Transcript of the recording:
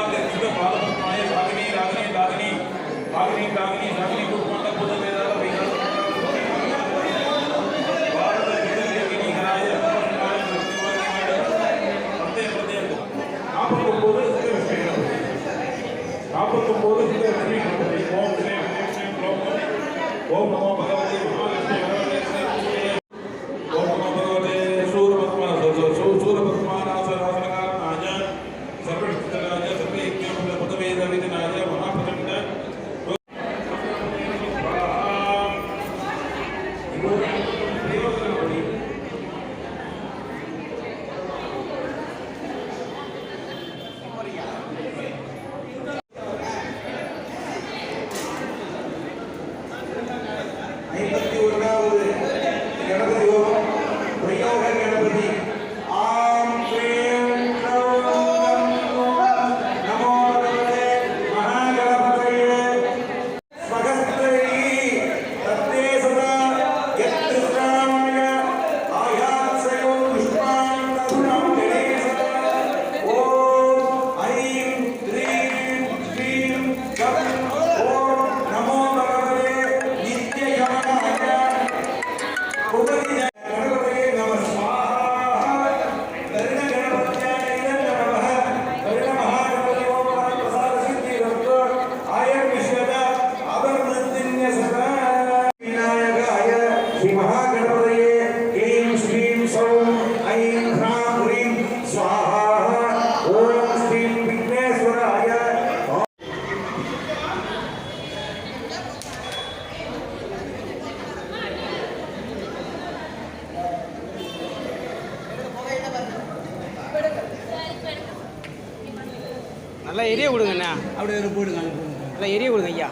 बाद लक्ष्मी बालक माए भागनी, रागनी, दागनी, भागनी, दागनी दागनी को कौन तक बोलते हैं दादा भैया आप तो बोल सकते हैं ओम ओम ओम Como é que é? நல்லா எரிய விடுங்கண்ணா அப்படியே போடுங்க நல்லா எரிய விடுங்க ஐயா.